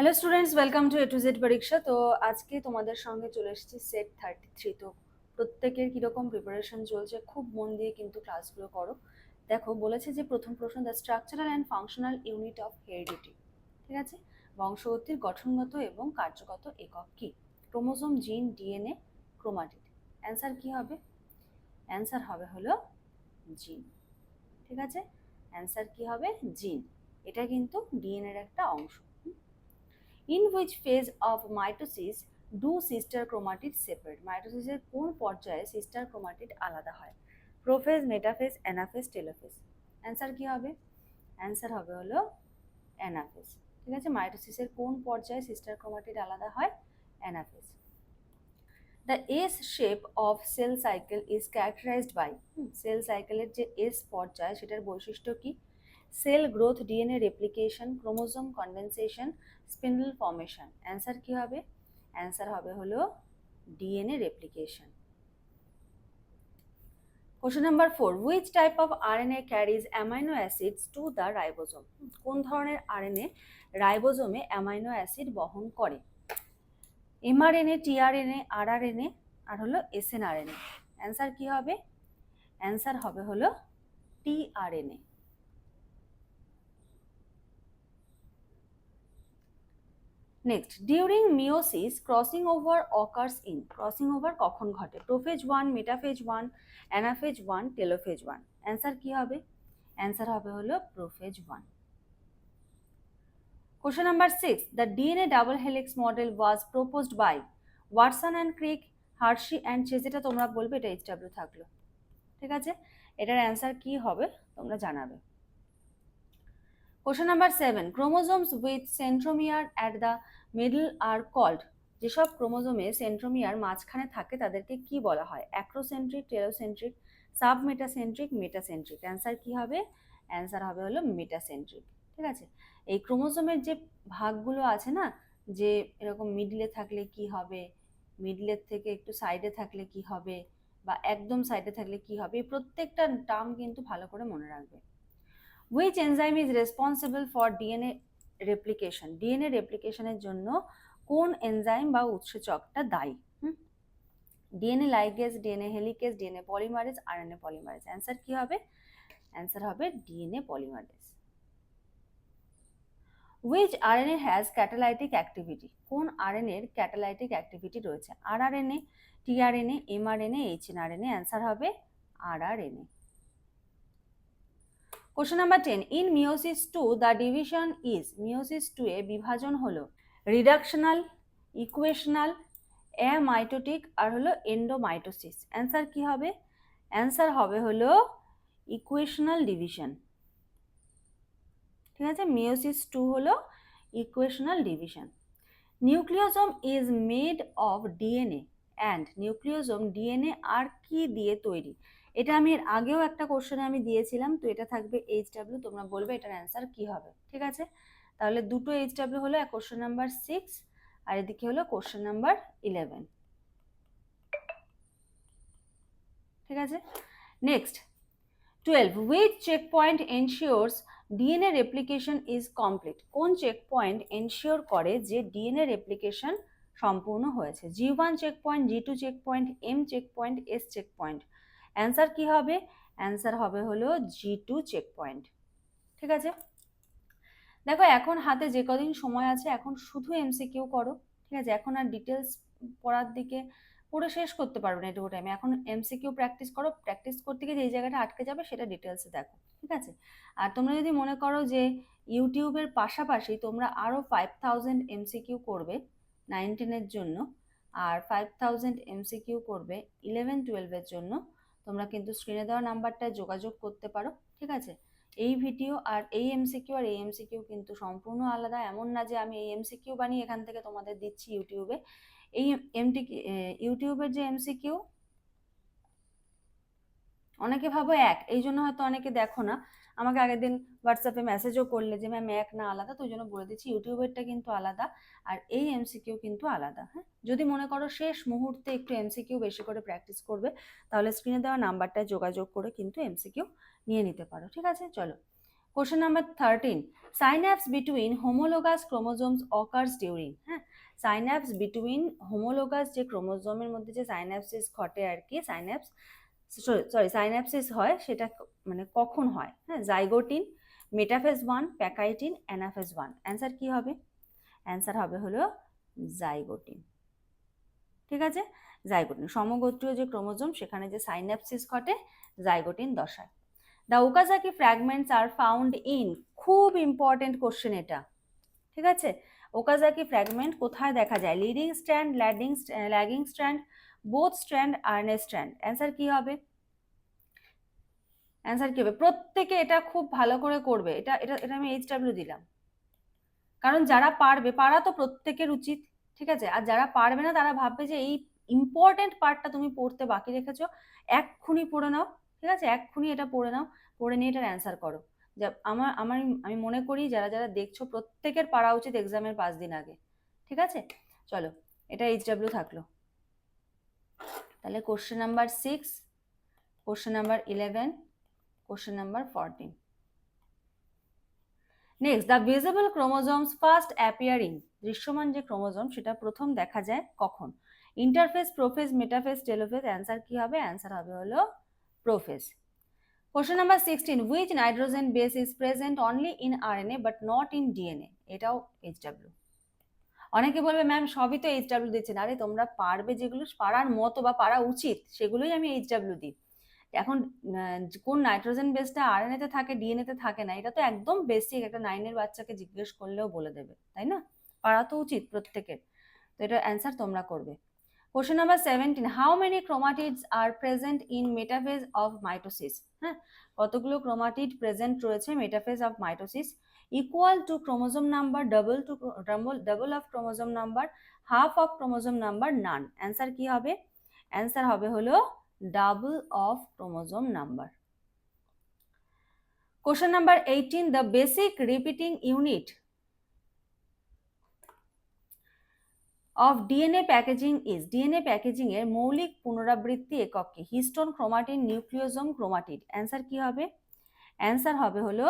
Hello students welcome to A to Z পরীক্ষা তো আজকে তোমাদের সঙ্গে চলে এসেছি সেট থার্টি থ্রি তো প্রত্যেকের কীরকম প্রিপারেশন চলছে, খুব মন দিয়ে কিন্তু ক্লাসগুলো করো। দেখো, বলেছে যে প্রথম প্রশ্ন the structural and functional unit of heredity ঠিক আছে? বংশগতির গঠনগত এবং কার্যগত একক কী? Chromosome gene, DNA, chromatid. Answer কী হবে? অ্যান্সার হবে হলো জিন। ঠিক আছে? অ্যান্সার কী হবে? জিন। এটা কিন্তু ডিএনএর একটা অংশ। In which phase of mitosis do sister chromatid separate মাইটোসিসের কোন পর্যায়ে সিস্টার ক্রোমাটিড আলাদা হয়? Prophase metaphase anaphase telophase answer কি হবে? অ্যান্সার হবে হলো অ্যানাফেজ ঠিক আছে? মাইটোসিসের কোন পর্যায়ে সিস্টার ক্রোমাটিড আলাদা হয়? Anaphase the S shape of cell cycle is characterized by cell সাইকেলের যে এস পর্যায়, সেটার বৈশিষ্ট্য কি? Cell growth DNA replication chromosome condensation spindle formation answer কি হবে? অ্যান্সার হবে হলো DNA replication question number four which type of RNA carries amino acids to the ribosome কোন ধরনের আরএনএ রাইবোজোমে অ্যামাইনো অ্যাসিড বহন করে? এমআরএনএ টিআরএনএ আরআরএনএ আর হলো এসএনআরএনএ answer কি হবে? অ্যান্সার হবে হলো tRNA next during meiosis crossing over occurs in crossing over কখন ঘটে? Prophase one metaphase one anaphase one telophase one answer কি হবে? অ্যান্সার হবে হলো prophase one question number six the DNA double helix model was proposed by Watson and Crick Hershey and Chase এটা তোমরা বলবে, এটা এইচ ডাব্লিউ থাকল। ঠিক আছে? এটার অ্যান্সার কি হবে? তোমরা জানাবে। Question number seven chromosomes with centromere at the middle are called যেসব ক্রোমোজোমে সেন্ট্রোমিয়ার মাঝখানে থাকে, তাদেরকে কি বলা হয়? Acrocentric telocentric submetacentric metacentric answer কি হবে? অ্যান্সার হবে হলো মেটাসেন্ট্রিক ঠিক আছে? এই ক্রোমোজোমের যে ভাগগুলো আছে না, যে এরকম মিডলে থাকলে কি হবে? মিডলের থেকে একটু সাইডে থাকলে কি হবে? বা একদম সাইডে থাকলে কি হবে? প্রত্যেকটা টার্ম কিন্তু ভালো করে মনে রাখবে। Which enzyme is responsible for DNA replication DNA রেপ্লিকেশনের জন্য কোন এনজাইম বা উৎসেচকটা দায়ী? DNA ligase DNA helicase DNA polymerase RNA polymerase answer কি হবে? অ্যান্সার হবে DNA polymerase which RNA has catalytic activity কোন আরএনএর ক্যাটালাইটিক অ্যাক্টিভিটি রয়েছে? R R N rRNA tRNA mRNA hnRNA answer হবে rRNA question number ten in meiosis two the division is meiosis two এ বিভাজন হলো reductional equational amitotic আর হলো endomitosis answer কি হবে? অ্যান্সার হবে হলো ইকুয়েশনাল ডিভিশন ঠিক আছে? মিওসিস টু হলো equational division nucleosome is made of DNA and nucleosome DNA আর কি দিয়ে তৈরি? এটা আমি এর আগেও একটা কোশ্চেনে আমি দিয়েছিলাম, তো এটা থাকবে এইচ ডাব্লিউ তোমরা বলবে এটার অ্যান্সার কি হবে, ঠিক আছে? তাহলে দুটো এইচ ডাব্লিউ হলো কোশ্চেন নাম্বার সিক্স আর এদিকে হলো কোশ্চেন নাম্বার ইলেভেন ঠিক আছে? Next twelve which checkpoint ensures DNA replication is complete কোন চেক পয়েন্ট এনশিওর করে যে ডিএনএ রেপ্লিকেশন সম্পূর্ণ হয়েছে? G one checkpoint G two checkpoint M checkpoint S checkpoint answer কি হবে? অ্যান্সার হবে হলো জি টু চেক পয়েন্ট ঠিক আছে? দেখো, এখন হাতে যে কদিন সময় আছে, এখন শুধু এমসিকিউ করো, ঠিক আছে? এখন আর ডিটেলস পড়ার দিকে পুরো শেষ করতে পারবে না এটুকু টাইমে এখন এমসিকিউ প্র্যাকটিস করো প্র্যাকটিস করতে গিয়ে যেই জায়গাটা আটকে যাবে, সেটা ডিটেলসে দেখো, ঠিক আছে? আর তোমরা যদি মনে করো যে ইউটিউবের পাশাপাশি তোমরা আরও ফাইভ থাউজেন্ড এমসিকিউ করবে নাইন টেনের জন্য, আর ফাইভ থাউজেন্ড এমসিকিউ করবে ইলেভেন টুয়েলভের জন্য তোমরা কিন্তু স্ক্রিনে দেওয়া নাম্বারটায় যোগাযোগ করতে পারো, ঠিক আছে? এই ভিডিও আর এই এমসিকিউ আর এই এমসিকিউ কিন্তু সম্পূর্ণ আলাদা, এমন না যে আমি এই এমসিকিউ বানিয়ে এখান থেকে তোমাদের দিচ্ছি ইউটিউবে এই এমটি ইউটিউবের যে এমসিকিউ অনেকে ভাবো এক, এই জন্য হয়তো অনেকে দেখো না। আমাকে আগের দিন হোয়াটসঅ্যাপে মেসেজও করলে যে, ম্যাম, এক না আলাদা, তো ওই জন্য বলে দিচ্ছি ইউটিউবেরটা কিন্তু আলাদা আর এই এমসিকিউ কিন্তু আলাদা। হ্যাঁ যদি মনে করো শেষ মুহূর্তে একটু এমসিকিউ বেশি করে প্র্যাকটিস করবে, তাহলে স্ক্রিনে দেওয়া নাম্বারটায় যোগাযোগ করে কিন্তু এমসিকিউ নিয়ে নিতে পারো, ঠিক আছে? চলো। Question number thirteen synapsis between homologous chromosomes occurs during হ্যাঁ? সাইন্যাপস বিটুইন হোমোলোগাস যে ক্রোমোজোমের মধ্যে যে সাইন্যাপসিস ঘটে আর কি সাইন্যাপস সরি সাইন্যাপসিস হয়, সেটা মানে কখন হয়? হ্যাঁ zygotene metaphase one pachytene anaphase one answer কি হবে? অ্যান্সার হবে হলো জাইগোটিন ঠিক আছে? জাইগোটিন সমগোত্রীয় যে ক্রোমোজোম, সেখানে যে সাইন্যাপসিস ঘটে জাইগোটিন দশায়। The Okazaki fragments are found in খুব ইম্পর্টেন্ট কোশ্চেন এটা। ঠিক আছে? ওকাজাকি ফ্র্যাগমেন্ট কোথায় দেখা যায়? Leading strand ল্যাডিং lagging strand both strand RNA strand answer কি হবে? অ্যান্সার কি হবে? প্রত্যেকে এটা খুব ভালো করে করবে। এটা এটা এটা আমি এইচ ডাব্লিউ দিলাম। কারণ যারা পারবে, পারা তো প্রত্যেকের উচিত, ঠিক আছে? আর যারা পারবে না, তারা ভাববে যে এই ইম্পর্টেন্ট পার্টটা তুমি পড়তে বাকি রেখেছো, এক্ষুনি পড়ে নাও, ঠিক আছে? এক্ষুনি এটা পড়ে নাও, পড়ে নিয়ে এটার অ্যান্সার করো। যা, আমার আমার, আমি মনে করি যারা যারা দেখছ প্রত্যেকের পারা উচিত এক্সামের পাঁচ দিন আগে, ঠিক আছে? চলো, এটা এইচ ডাব্লিউ থাকল। তাহলে question number six question number eleven question number fourteen next the visible chromosomes first appearing দৃশ্যমান যে ক্রোমোজোম সেটা প্রথম দেখা যায় কখন? Interphase prophase metaphase telophase answer কি হবে? অ্যান্সার হবে হলো prophase question number sixteen which nitrogen base is present only in RNA but not in DNA এটাও এইচ ডাব্লিউ অনেকে বলবে ম্যাম সবই তো এইচ ডাব্লিউ দিচ্ছেন। আরে, তোমরা পারবে যেগুলো, পারার মতো বা পারা উচিত, সেগুলোই আমি এইচ ডাব্লিউ দিই। এখন কোন নাইট্রোজেন বেসটা আর তে থাকে ডিএনএতে থাকে না, এটা তো একদম বেসিক একটা নাইনের বাচ্চাকে জিজ্ঞেস করলেও বলে দেবে, তাই না? পারা তো উচিত প্রত্যেকের। তো এটা অ্যান্সার তোমরা করবে। Question number seventeen how many chromatids are present in metaphase of mitosis হ্যাঁ কতগুলো ক্রোমাটিড প্রেজেন্ট রয়েছে metaphase of mitosis equal to chromosome number double two double of chromosome number half of chromosome number none answer কি হবে? Answer হবে হলো double of chromosome number question number eighteen the basic repeating unit of DNA packaging is DNA packaging এর মৌলিক পুনরাবৃত্তি একক histone chromatin nucleosome chromatid answer কি হবে? অ্যান্সার হবে হলো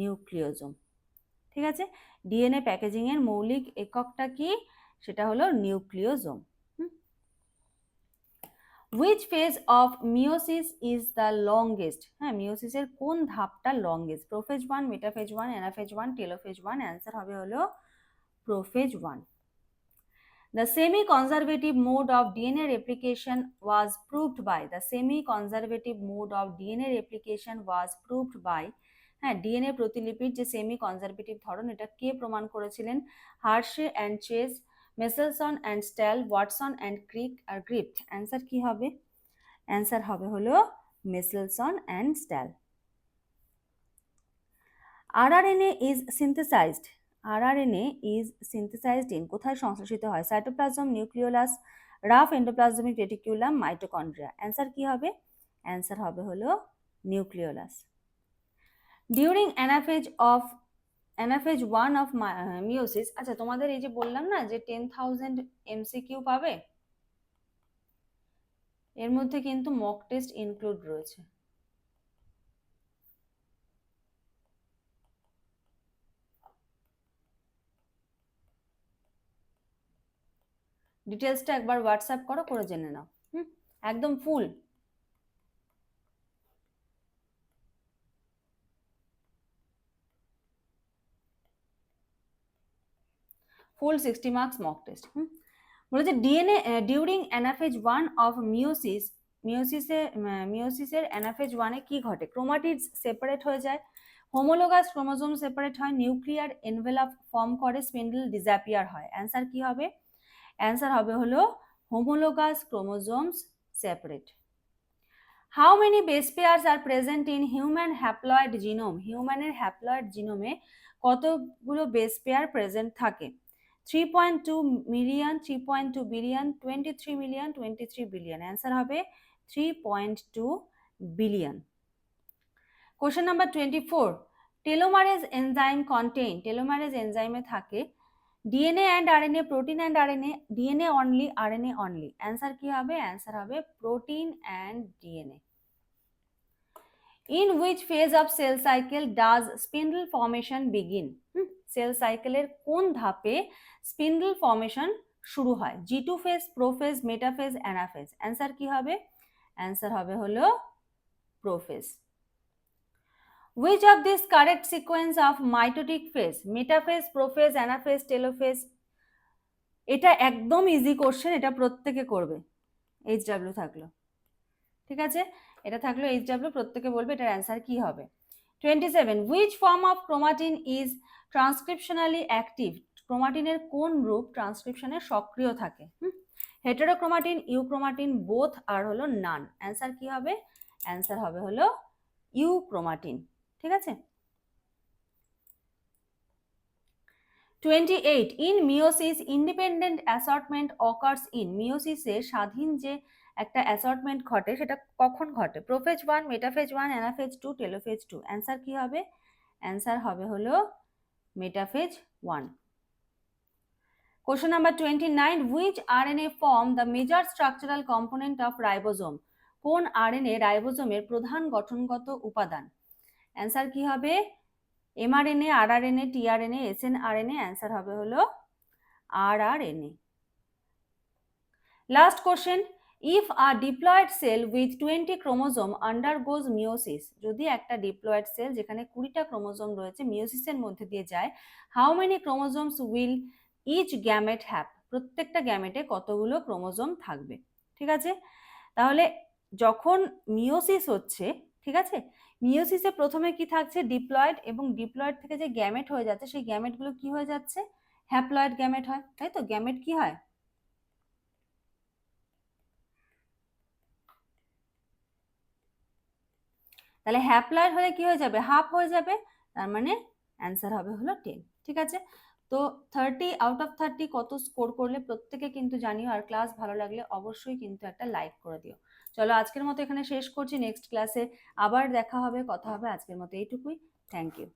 নিউক্লিওজোম ঠিক আছে? ডিএনএ প্যাকেজিং এর মৌলিক এককটা কি? সেটা হলো nucleosome which phase of meiosis is the longest হ্যাঁ মিওসিসের কোন ধাপটা longest prophase one metaphase one anaphase one telophase one answer হবে হলো prophase one The semi-conservative mode of DNA replication was proved by, the semi-conservative mode of DNA replication was proved by হ্যাঁ DNA প্রতিলিপির যে semi conservative ধরন, এটা কে প্রমাণ করেছিলেন? Hershey and Chase Meselson and Stahl, Watson and Crick, R Griffith answer কি হবে? অ্যান্সার হবে হলো Meselson and Stahl. RRNA is synthesized rRNA is synthesized in কোথায় সংশ্লেষিত হয়? Cytoplasm nucleolus rough endoplasmic reticulum mitochondria answer কি হবে? অ্যান্সার হবে হলো nucleolus during anaphase of anaphase one of meiosis আচ্ছা তোমাদের এই যে বললাম না যে টেন থাউজেন্ড এমসিকিউ পাবে? এর মধ্যে কিন্তু মক টেস্ট ইনক্লুড রয়েছে। ডিটেলসটা একবার হোয়াটসঅ্যাপ করো, করে জেনে নাও। হুম? একদম full full sixty marks mock test hmm? বলেছে DNA during anaphase one of meiosis মিওসিসে মিওসিসের অ্যানাফেজ ওয়ানে কি ঘটে? ক্রোমাটিডস সেপারেট হয়ে যায়। হোমোলোগাস ক্রোমোজোম সেপারেট হয়। নিউক্লিয়ার এনভেলাপ ফর্ম করে। স্পিন্ডল ডিজাপিয়ার হয়। অ্যান্সার কি হবে? অ্যান্সার হবে হলো homologous chromosomes separate how many base pairs are present in human haploid genome হিউম্যানের haploid জিনোমে কতগুলো বেস পেয়ার প্রেজেন্ট থাকে? Three point two million three point two billion twenty three million twenty three billion answer হবে three point two billion question number twenty four telomerase enzyme contain telomerase এনজাইমে থাকে DNA and RNA protein and RNA DNA only RNA only answer কি হবে? Answer হবে protein and DNA in which phase of cell cycle does spindle formation begin cell সাইকেলের কোন ধাপে spindle formation শুরু হয়? G two phase prophase metaphase anaphase answer কি হবে? অ্যান্সার হবে হলো prophase Which of this correct sequence of mitotic phase, metaphase, prophase, anaphase, telophase, এটা একদম ইজি কোশ্চেন এটা প্রত্যেকে করবে। এইচ ডাব্লিউ থাকল। ঠিক আছে? এটা থাকল এইচ ডাব্লিউ প্রত্যেকে বলবে এটার অ্যান্সার কি হবে? Twenty seven which form of chromatin is transcriptionally active ক্রোমাটিনের কোন রূপ ট্রান্সক্রিপশনে সক্রিয় থাকে? হেটারোক্রোমাটিন ইউক্রোমাটিন বোথ আর হলো নান অ্যান্সার কি হবে? অ্যান্সার হবে হলো ইউক্রোমাটিন ঠিক আছে? Twenty eight in meiosis independent assortment occurs in মিওসিসে স্বাধীন যে একটা অ্যাসর্টমেন্ট ঘটে, সেটা কখন ঘটে? Prophase one metaphase one anaphase two telophase two answer কি হবে? অ্যান্সার হবে হলো metaphase one question number twenty nine which R N A form the major structural component of ribosome কোন আর এন এ রাইবোজোমের প্রধান গঠনগত উপাদান? অ্যান্সার কি হবে? MRNA rRNA tRNA snRNA answer হবে হলো rRNA last question if a diploid cell with twenty chromosome undergoes meiosis যদি একটা ডিপ্লয়েড সেল যেখানে কুড়িটা ক্রোমোজোম রয়েছে মিওসিসের মধ্যে দিয়ে যায় how many chromosomes will each gamete have প্রত্যেকটা গ্যামেটে কতগুলো ক্রোমোজোম থাকবে? ঠিক আছে? তাহলে যখন মিওসিস হচ্ছে ঠিক আছে? মিওসিসে প্রথমে কি থাকছে? ডিপ্লয়েড এবং ডিপ্লয়েড থেকে যে গ্যামেট হয়ে যাচ্ছে, সেই গ্যামেটগুলো কি হয়ে যাচ্ছে? হ্যাপ্লয়েড গ্যামেট হয়, তাই তো? গ্যামেট কি হয়? তাহলে হ্যাপ্লয়েড হলে কি হয়ে যাবে? হাফ হয়ে যাবে, তার মানে অ্যান্সার হবে হলো টেন ঠিক আছে? তো থার্টি আউট অফ থার্টি কত স্কোর করলে? প্রত্যেকে কিন্তু জানিও, আর ক্লাস ভালো লাগলে অবশ্যই কিন্তু একটা লাইক করে দিও। চলো আজকের মতো এখানে শেষ করছি নেক্সট ক্লাসে আবার দেখা হবে, কথা হবে আজকের মতো এইটুকুই। Thank you